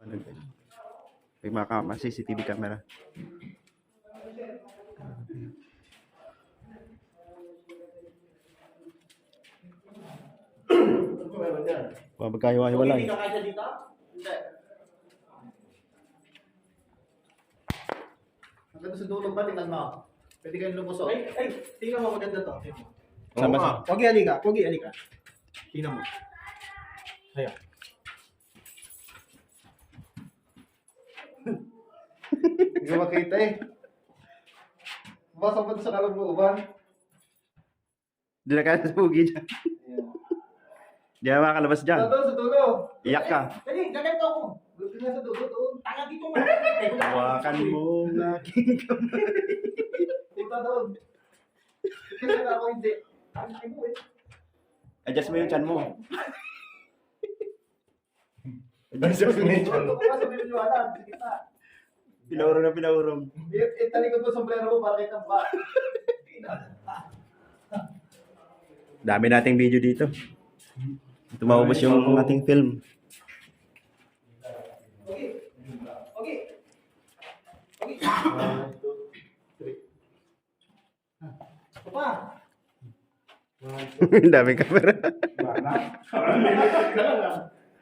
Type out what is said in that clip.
May mga kama, CCTV camera. Ka kasya dito? Hindi. Hanggang sa dulo ba, tingnan mo. Pwede kayong lumusot. Ay, ay, tingnan mo maganda to. Sama sa... Pogi, alika. Pogi, alika. Tingnan mo. Ayan. Hindi ko makita eh. Basa pa sa kalooban. Di na kaya sa pugi dyan. Di na makakalabas dyan. Sa dulo, sa dulo. Iyak ka. Dali, gaganto ako. Buti nga sa dulo, doon. Tanga dito nga. Hawakan mo ang aking kamay. Ito doon. Kasi ako hindi. Ang mo eh. Adjust mo yung chan mo. Na. Pinaurong na pinaurong. Italikod mo sombrero mo para kita ba? Dami nating video dito. Tumaubos yung ating film. Pogi. Pogi. Pogi. One, two, three. Pa. Daming camera. Wala